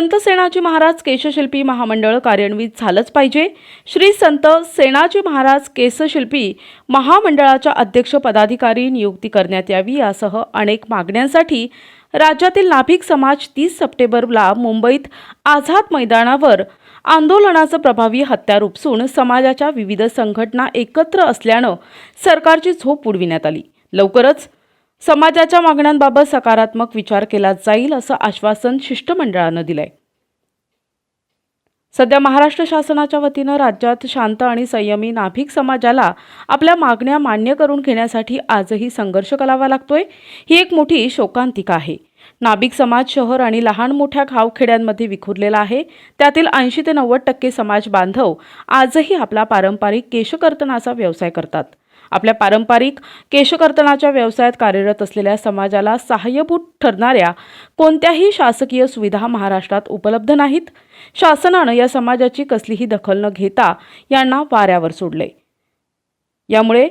संत सेनाजी महाराज केशशिल्पी महामंडळ कार्यान्वित झालंच पाहिजे. श्री संत सेनाजी महाराज केशशिल्पी महामंडळाच्या अध्यक्ष पदाधिकारी नियुक्ती करण्यात यावी यासह अनेक मागण्यांसाठी राज्यातील नाभिक समाज तीस सप्टेंबरला मुंबईत आझाद मैदानावर आंदोलनाचं प्रभावी हत्यार उपसून समाजाच्या विविध संघटना एकत्र असल्यानं सरकारची झोप उडविण्यात आली. लवकरच समाजाच्या मागण्यांबाबत सकारात्मक विचार केला जाईल असं आश्वासन शिष्टमंडळानं दिलंय. सध्या महाराष्ट्र शासनाच्या वतीनं राज्यात शांत आणि संयमी नाभिक समाजाला आपल्या मागण्या मान्य करून घेण्यासाठी आजही संघर्ष करावा लागतोय. ही एक मोठी शोकांतिका आहे. नाभिक समाज शहर आणि लहान मोठ्या गावखेड्यांमध्ये विखुरलेला आहे. त्यातील ऐंशी ते नव्वद टक्के समाज बांधव आजही आपला पारंपरिक केशकर्तनाचा व्यवसाय करतात. आपल्या पारंपरिक केशकर्तनाच्या व्यवसायात कार्यरत असलेल्या समाजाला सहाय्यभूत ठरणाऱ्या कोणत्याही शासकीय सुविधा महाराष्ट्रात उपलब्ध नाहीत. शासनानं या समाजाची कसलीही दखल न घेता यांना वाऱ्यावर सोडले यामुळे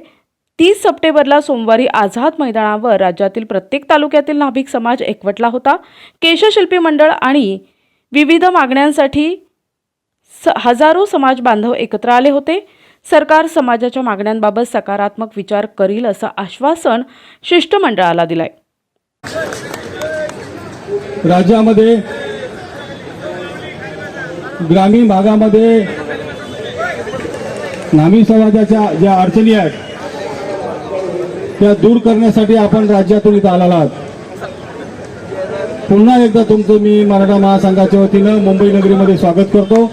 तीस सप्टेंबरला सोमवारी आझाद मैदानावर राज्यातील प्रत्येक तालुक्यातील नाभिक समाज एकवटला होता. केशशिल्पी मंडळ आणि विविध मागण्यांसाठी स हजारो समाज बांधव एकत्र आले होते. सरकार समाजाच्या मागण्यांबाबत सकारात्मक विचार करील असं आश्वासन शिष्टमंडळाला दिलंय. राज्यामध्ये ग्रामीण भागामध्ये नामी समाजाच्या ज्या अडचणी आहेत त्या दूर करण्यासाठी आपण राज्यातून इथं आलेला आहात. पुन्हा एकदा तुमचं मी मराठा महासंघाच्या वतीनं मुंबई नगरीमध्ये स्वागत करतो.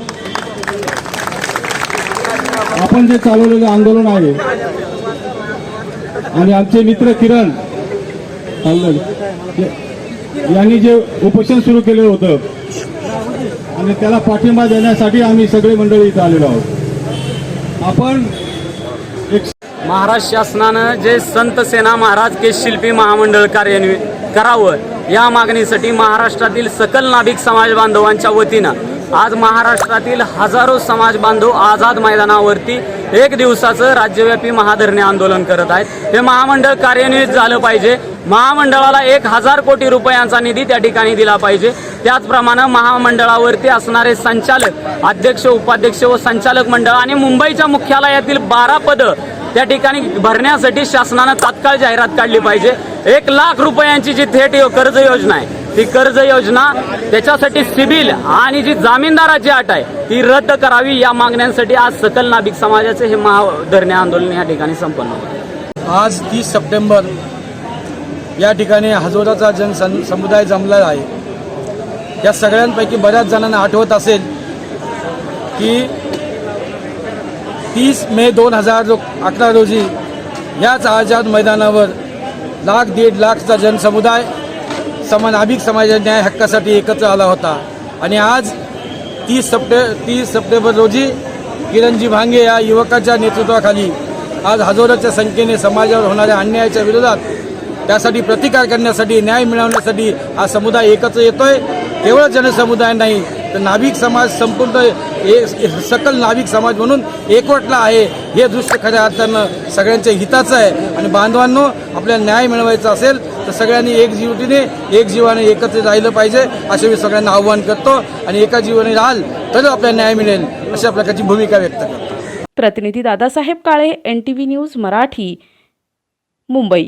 आपण जे चालवलेलं आंदोलन आहे आणि आमचे मित्र किरण यांनी जे उपोषण सुरू केलेलं होतं आणि त्याला पाठिंबा देण्यासाठी आम्ही सगळे मंडळी इथं आलेलो आहोत. आपण एक महाराष्ट्र शासनानं जे संत सेना महाराज केस शिल्पी महामंडळ कार्यान्वित करावं या मागणीसाठी महाराष्ट्रातील सकल नाभिक समाज बांधवांच्या वतीनं आज महाराष्ट्रातील हजारो समाज बांधव आझाद मैदानावरती एक दिवसाचं राज्यव्यापी महाधरणे आंदोलन करत आहेत. हे महामंडळ कार्यान्वित झालं पाहिजे. महामंडळाला एक हजार कोटी रुपयांचा निधी त्या ठिकाणी दिला पाहिजे. त्याचप्रमाणे महामंडळावरती असणारे संचालक अध्यक्ष उपाध्यक्ष व संचालक मंडळ आणि मुंबईच्या मुख्यालयातील बारा पदं त्या ठिकाणी भरण्यासाठी शासनानं तात्काळ जाहिरात काढली पाहिजे. एक लाख रुपयांची जी थेट कर्ज योजना आहे ती कर्ज योजना त्याच्यासाठी सिबिल आणि जी जामीनदाराची अट आहे ती रद्द करावी या मागण्यांसाठी आज सकल नाभिक समाजाचे हे महाधरणे आंदोलन या ठिकाणी संपन्न होते आज तीस सप्टेंबर या ठिकाणी हजोराचा जन समुदाय जमला आहे. या सगळ्यांपैकी बऱ्याच जणांना आठवत असेल की तीस मे दोन हजार रो अकरा रोजी याच आझाद मैदानावर लाख दीड लाखचा जनसमुदाय समान नाभिक समाजाच्या न्याय हक्कासाठी एकत्र आला होता. आणि आज तीस सप्टे तीस सप्टेंबर रोजी किरणजी भांगे या युवकाच्या नेतृत्वाखाली आज हजारोच्या संख्येने समाजावर होणाऱ्या अन्यायाच्या विरोधात त्यासाठी प्रतिकार करण्यासाठी न्याय मिळवण्यासाठी हा समुदाय एकत्र येतोय. केवळ जनसमुदाय नाही तर नाभिक समाज संपूर्ण ए सकल नाभिक समाज म्हणून एकवटला आहे. हे दृश्य खऱ्या अर्थानं सगळ्यांच्या हिताचं आहे. आणि बांधवांनो आपल्याला न्याय मिळवायचा असेल तर सगळ्यांनी एकजीवटीने एक जीवाने एकत्र राहिलं पाहिजे असे मी सगळ्यांना आव्हान करतो. आणि एका जीवाने राहाल तर आपल्याला न्याय मिळेल अशा प्रकारची भूमिका व्यक्त करतो. प्रतिनिधी Dadasaheb Kale N T V news Marathi Mumbai.